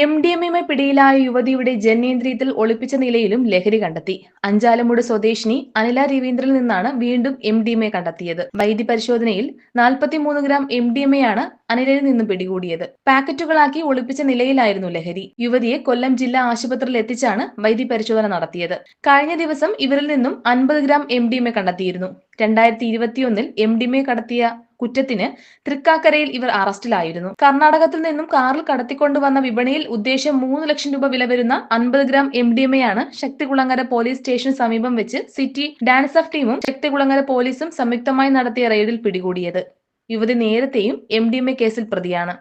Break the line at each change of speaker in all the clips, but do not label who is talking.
M D M എമ്മെ പിടിയിലായ യുവതിയുടെ ജനേന്ദ്രിയത്തിൽ ഒളിപ്പിച്ച നിലയിലും ലഹരി കണ്ടെത്തി. അഞ്ചാലമുട് സ്വദേശിനി അനില രവീന്ദ്രനിൽ നിന്നാണ് വീണ്ടും എം ഡി എം എ കണ്ടെത്തിയത്. വൈദ്യ പരിശോധനയിൽ നാൽപ്പത്തിമൂന്ന് gram M D M A ആണ് അനിലയിൽ നിന്നും പിടികൂടിയത്. പാക്കറ്റുകളാക്കി ഒളിപ്പിച്ച നിലയിലായിരുന്നു ലഹരി. യുവതിയെ കൊല്ലം ജില്ലാ ആശുപത്രിയിൽ എത്തിച്ചാണ് വൈദ്യ പരിശോധന നടത്തിയത്. കഴിഞ്ഞ ദിവസം ഇവരിൽ നിന്നും അൻപത് ഗ്രാം എം ഡി എം കണ്ടെത്തിയിരുന്നു. രണ്ടായിരത്തി ഇരുപത്തിയൊന്നിൽ എം ഡി കടത്തിയ കുറ്റത്തിന് തൃക്കാക്കരയിൽ ഇവർ അറസ്റ്റിലായിരുന്നു. കർണാടകത്തിൽ നിന്നും കാറിൽ കടത്തിക്കൊണ്ടുവന്ന വിപണിയിൽ ഉദ്ദേശം മൂന്ന് ലക്ഷം രൂപ വില വരുന്ന അൻപത് gram M D M A ആണ് ശക്തികുളങ്ങര പോലീസ് സ്റ്റേഷന് സമീപം വെച്ച് സിറ്റി ഡാൻസ് ഓഫ് ടീമും ശക്തികുളങ്ങര പോലീസും സംയുക്തമായി നടത്തിയ റെയ്ഡിൽ പിടികൂടിയത്. യുവതി നേരത്തെയും എം ഡി എം എ കേസിൽ പ്രതിയാണ്.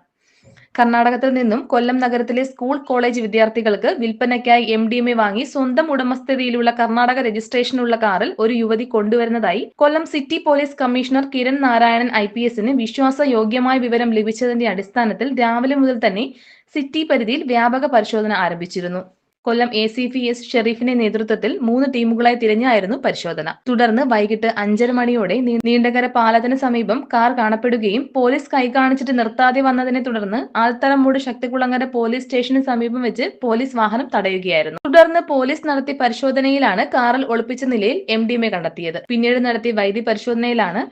കർണാടകത്തിൽ നിന്നും കൊല്ലം നഗരത്തിലെ സ്കൂൾ കോളേജ് വിദ്യാർത്ഥികൾക്ക് വിൽപ്പനയ്ക്കായി എം ഡി എം എ വാങ്ങി സ്വന്തം ഉടമസ്ഥതയിലുള്ള കർണാടക രജിസ്ട്രേഷനുള്ള കാറിൽ ഒരു യുവതി കൊണ്ടുവരുന്നതായി Kollam city police commissioner Kiran Narayanan I P എസിന് വിശ്വാസയോഗ്യമായ വിവരം ലഭിച്ചതിന്റെ അടിസ്ഥാനത്തിൽ രാവിലെ മുതൽ തന്നെ സിറ്റി പരിധിയിൽ വ്യാപക പരിശോധന ആരംഭിച്ചിരുന്നു. Kollam A C P S ഷെറീഫിന്റെ നേതൃത്വത്തിൽ മൂന്ന് ടീമുകളായി തിരിഞ്ഞായിരുന്നു പരിശോധന. തുടർന്ന് വൈകിട്ട് അഞ്ചര മണിയോടെ നീണ്ടകര പാലത്തിന് സമീപം കാർ കാണപ്പെടുകയും പോലീസ് കൈ കാണിച്ചിട്ട് നിർത്താതെ വന്നതിനെ തുടർന്ന് ആൽത്തറമൂട് ശക്തികുളങ്ങര പോലീസ് സ്റ്റേഷന് സമീപം വെച്ച് പോലീസ് വാഹനം തടയുകയായിരുന്നു. തുടർന്ന് പോലീസ് നടത്തിയ പരിശോധനയിലാണ് കാറിൽ ഒളിപ്പിച്ച നിലയിൽ എം ഡി എം കണ്ടെത്തിയത്. പിന്നീട് നടത്തിയ വൈദ്യ പരിശോധനയിലാണ്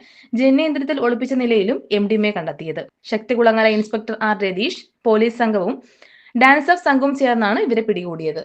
ജനേന്ദ്രത്തിൽ ഒളിപ്പിച്ച നിലയിലും എം ഡി എ കണ്ടെത്തിയത്. Sakthikulangara inspector R Ratheesh police സംഘവും ഡാൻസ് ഓഫ് സംഘവും ചേർന്നാണ് ഇവരെ പിടികൂടിയത്.